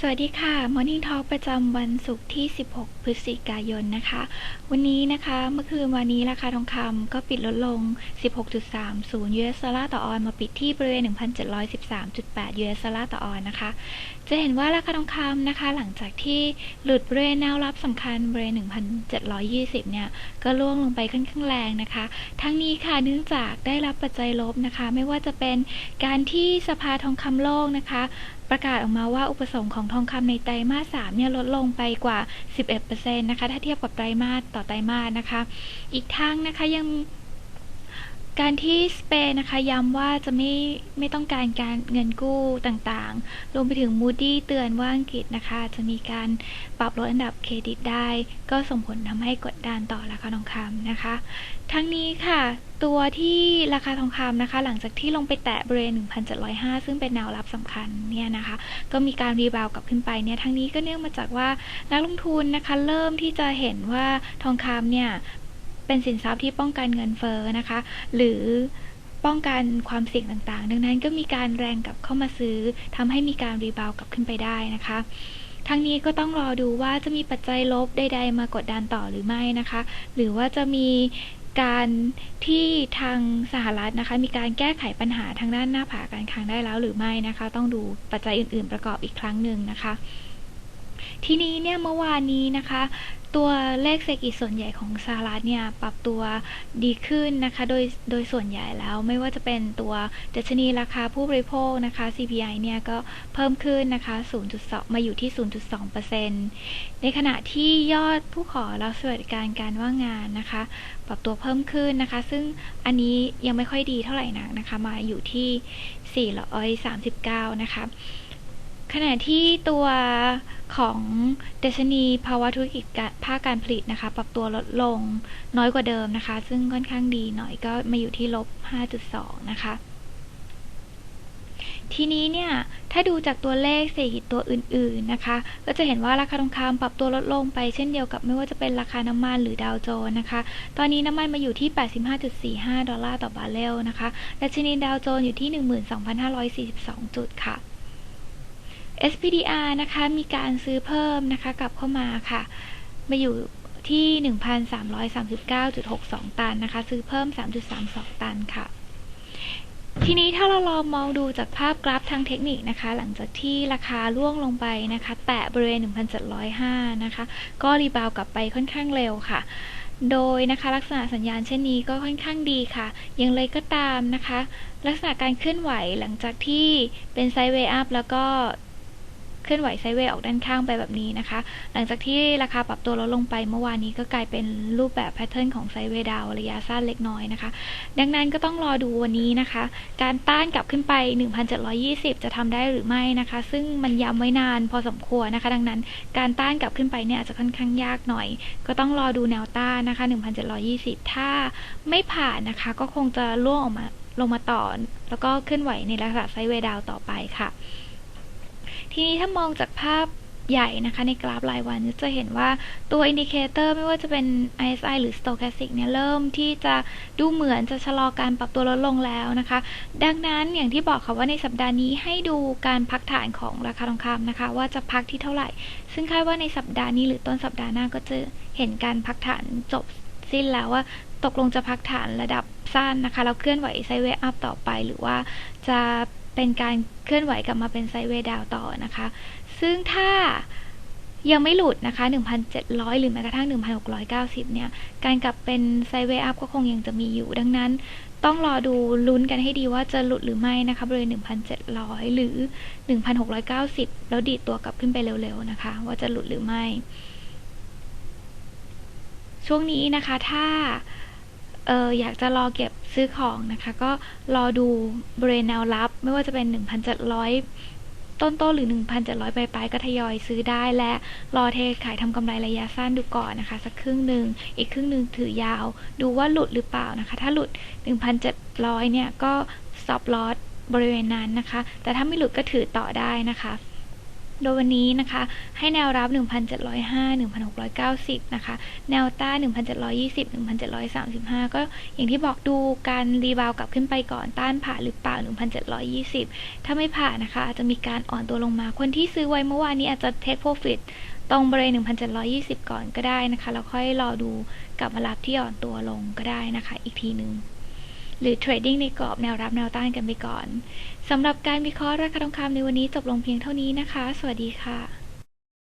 สวัสดีค่ะ Morning Talk ประจำวันศุกร์ที่ 16 พฤศจิกายนนะคะ วันนี้นะคะเมื่อคืนวันนี้ราคาทองคำก็ปิดลดลง 16.30 US ดอลลาร์ต่อออนมาปิดที่บริเวณ 1,713.8 US ดอลลาร์ต่อออนนะคะ จะเห็นว่าราคาทองคำนะคะ หลังจากที่หลุดบริเวณแนวรับสำคัญบริเวณ 1,720 เนี่ย ก็ล่วงลงไปค่อนข้างแรงนะคะ ทั้งนี้ค่ะเนื่องจากได้รับปัจจัยลบนะคะ ไม่ว่าจะเป็นการที่สภาทองคำโลกนะคะ ประกาศออกมาว่าอุปสงค์ของทองคำในไตรมาส 3 เนี่ยลดลงไปกว่า 11%นะคะ ถ้าเทียบกับไตรมาสต่อไตรมาสนะคะ อีกทั้งนะคะยัง การที่สเปนนะคะย้ำว่าจะไม่ไม่ต้องการการเงินกู้ต่างๆ รวมไปถึงมูดี้เตือนว่าอังกฤษนะคะ จะมีการปรับลดอันดับเครดิตได้ ก็ส่งผลทำให้กดดันต่อราคาทองคำนะคะ ทั้งนี้ค่ะ ตัวที่ราคาทองคำนะคะ หลังจากที่ลงไปแตะบริเวณ 1,705 ซึ่งเป็นแนวรับสำคัญเนี่ยนะคะ ก็มีการรีบาวกลับขึ้นไปเนี่ยทั้งนี้ก็เนื่องมาจากว่านักลงทุนนะคะ เริ่มที่จะเห็นว่าทองคำเนี่ย เป็นสินทรัพย์ที่ป้องกันเงินเฟ้อนะคะ หรือป้องกันความเสี่ยงต่างๆ ดังนั้นก็มีการแรงกลับเข้ามาซื้อทำให้มีการรีบาวกลับขึ้นไปได้นะคะทั้งนี้ก็ต้องรอดูว่าจะมีปัจจัยลบใด ๆ มากดดันต่อหรือไม่นะคะ หรือว่าจะมีการที่ทางสหรัฐนะคะ มีการแก้ไขปัญหาทางด้านหน้าผาการคลังได้แล้วหรือไม่นะคะ ต้องดูปัจจัยอื่น ๆ ประกอบอีกครั้งหนึ่งนะคะ ทีนี้เนี่ยเมื่อวานนี้นะคะ ตัวเลขเศรษฐกิจส่วนใหญ่ของสหรัฐเนี่ยปรับตัวดีขึ้นนะคะ โดยโดยส่วนใหญ่แล้วไม่ว่าจะเป็นตัวดัชนีราคาผู้บริโภคนะคะ CPI เนี่ยก็เพิ่มขึ้นนะคะ 0.2 มาอยู่ที่ 0.2%ในขณะที่ยอดผู้ขอรับสวัสดิการการว่างงานนะคะ ปรับตัวเพิ่มขึ้นนะคะ ซึ่งอันนี้ยังไม่ค่อยดีเท่าไหร่นักนะคะ มาอยู่ที่ 439 นะคะ ขณะที่ตัวของดัชนีภาวะธุรกิจภาคการผลิตนะคะ ปรับตัวลดลงน้อยกว่าเดิมนะคะ ซึ่งค่อนข้างดีหน่อยก็มาอยู่ที่ลบ 5.2 นะคะ ทีนี้เนี่ย ถ้าดูจากตัวเลขเศรษฐกิจตัวอื่น ๆนะคะ ก็จะเห็นว่าราคาทองคำปรับตัวลดลงไปเช่นเดียวกับไม่ว่าจะเป็นราคาน้ำมันหรือดาวโจนส์นะคะ ตอนนี้น้ำมันมาอยู่ที่ 85.45 ดอลลาร์ต่อบาร์เรลนะคะดัชนีดาวโจนส์อยู่ที่ 12,542 จุดค่ะ SPDR นะคะมีการซื้อเพิ่มนะคะกลับเข้ามาค่ะ มาอยู่ที่ 1,339.62 ตันนะคะ ซื้อเพิ่ม 3.32 ตันค่ะ ทีนี้ถ้าเราลองมองดูจากภาพกราฟทางเทคนิคนะคะ หลังจากที่ราคาร่วงลงไปนะคะ แตะบริเวณ 1,705 นะคะ ก็รีบาวกลับไปค่อนข้างเร็วค่ะ โดยนะคะลักษณะสัญญาณเช่นนี้ก็ค่อนข้างดีค่ะ อย่างไรก็ตามนะคะ ลักษณะการเคลื่อนไหวหลังจากที่เป็นไซด์เวย์อัพแล้วก็ เคลื่อนไหวไซเวย์ออกด้านข้างไปแบบนี้นะคะ หลังจากที่ราคาปรับตัวลดลงไปเมื่อวานนี้ก็กลายเป็นรูปแบบแพทเทิร์นของไซเวย์ดาวระยะสั้นเล็กน้อยนะคะ ดังนั้นก็ต้องรอดูวันนี้นะคะ การต้านกลับขึ้นไป 1,720 จะทำได้หรือไม่นะคะ ซึ่งมันย้ำไว้นานพอสมควรนะคะ ดังนั้นการต้านกลับขึ้นไปเนี่ยอาจจะค่อนข้างยากหน่อย ก็ต้องรอดูแนวต้านนะคะ 1,720 ถ้าไม่ผ่านนะคะ ก็คงจะล่วงออกมาลงมาต่อ แล้วก็เคลื่อนไหวในลักษณะไซเวย์ดาวต่อไปค่ะ ทีนี้ถ้ามองจากภาพใหญ่นะคะในกราฟรายวันจะเห็นว่าตัวอินดิเคเตอร์ไม่ว่าจะเป็น RSI หรือ Stochastic เนี่ยเริ่มที่จะดูเหมือนจะชะลอการปรับตัวลดลงแล้วนะคะ ดังนั้นอย่างที่บอกค่ะว่าในสัปดาห์นี้ให้ดูการพักฐานของราคาทองคำนะคะ ว่าจะพักที่เท่าไหร่ ซึ่งคาดว่าในสัปดาห์นี้หรือต้นสัปดาห์หน้าก็จะเห็นการพักฐานจบสิ้นแล้วว่าตกลงจะพักฐานระดับสั้นนะคะแล้วเคลื่อนไหวไซเวอัพต่อไปหรือว่าจะ เป็นการเคลื่อนไหวกลับมาเป็นไซด์เวย์ดาวต่อนะคะ ซึ่งถ้ายังไม่หลุดนะคะ 1,700 หรือแม้กระทั่ง 1,690 เนี่ย การกลับเป็นไซเวอัพก็คงยังจะมีอยู่ ดังนั้น ต้องรอดูลุ้นกันให้ดีว่าจะหลุดหรือไม่นะคะบริเวณ1,700 หรือ 1,690 แล้วดีดตัวกลับขึ้นไปเร็วๆนะคะ ว่าจะหลุดหรือไม่ ช่วงนี้นะคะ ถ้า เอออยากจะรอเก็บซื้อของนะคะ ก็รอดูบริเวณแนวรับ ไม่ว่าจะเป็น 1,700 ต้นๆหรือ 1,700ปลายๆก็ทยอยซื้อได้และรอเทขายทำกำไรระยะสั้นดูก่อนนะคะ สักครึ่งหนึ่งอีกครึ่งหนึ่งถือยาว ดูว่าหลุดหรือเปล่านะคะ ถ้าหลุด 1,700 เนี่ยก็ stop loss บริเวณนั้นนะคะ แต่ถ้าไม่หลุดก็ถือต่อได้นะคะ โดยวันนี้นะคะ ให้แนวรับ 1,705 1,690 นะคะ แนวต้าน1,720 1,735 ก็อย่างที่บอกดูการรีบาวกลับขึ้นไปก่อนต้านผ่านหรือเปล่า 1,720 ถ้าไม่ผ่านนะคะ อาจจะมีการอ่อนตัวลงมา คนที่ซื้อไว้เมื่อวานนี้อาจจะเทคโปรฟิตตรงบริเวณ1,720 ก่อนก็ได้นะคะ แล้วค่อยรอดูกลับมารับที่อ่อนตัวลงก็ได้นะคะ อีกทีหนึ่ง หรือเทรดดิ้งในกรอบแนวรับแนวต้านกันไปก่อนสำหรับการวิเคราะห์ราคาทองคำในวันนี้จบลงเพียงเท่านี้นะคะ สวัสดีค่ะ